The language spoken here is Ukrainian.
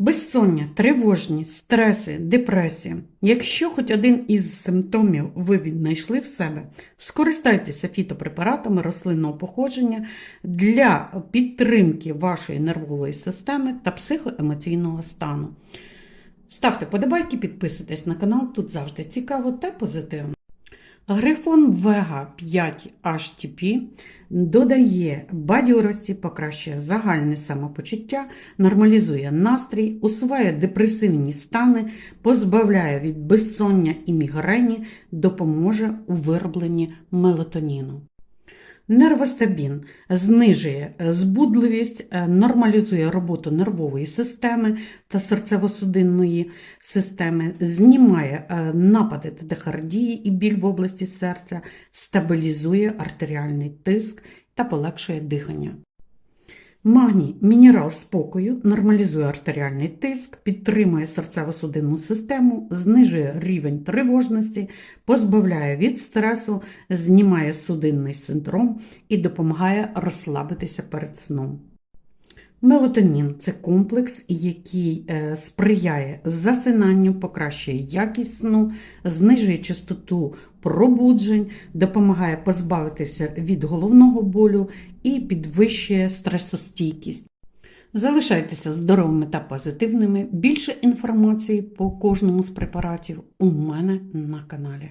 Безсоння, тривожність, стреси, депресія. Якщо хоч один із симптомів ви віднайшли в себе, скористайтеся фітопрепаратами рослинного походження для підтримки вашої нервової системи та психоемоційного стану. Ставте подобайки, підписуйтесь на канал, тут завжди цікаво та позитивно. Грифон Vega 5 HTP додає бадьорості, покращує загальне самопочуття, нормалізує настрій, усуває депресивні стани, позбавляє від безсоння і мігрені, допоможе у виробленні мелатоніну. Нервостабін знижує е, збудливість, е, нормалізує роботу нервової системи та серцево-судинної системи, знімає е, напади тахардії і біль в області серця, стабілізує артеріальний тиск та полегшує дихання. Магній мінерал спокою, нормалізує артеріальний тиск, підтримує серцево-судинну систему, знижує рівень тривожності, позбавляє від стресу, знімає судинний синдром і допомагає розслабитися перед сном. Мелатонін це комплекс, який е, сприяє засинанню, покращує якість сну, знижує частоту пробуджень, допомагає позбавитися від головного болю і підвищує стресостійкість. Залишайтеся здоровими та позитивними. Більше інформації по кожному з препаратів у мене на каналі.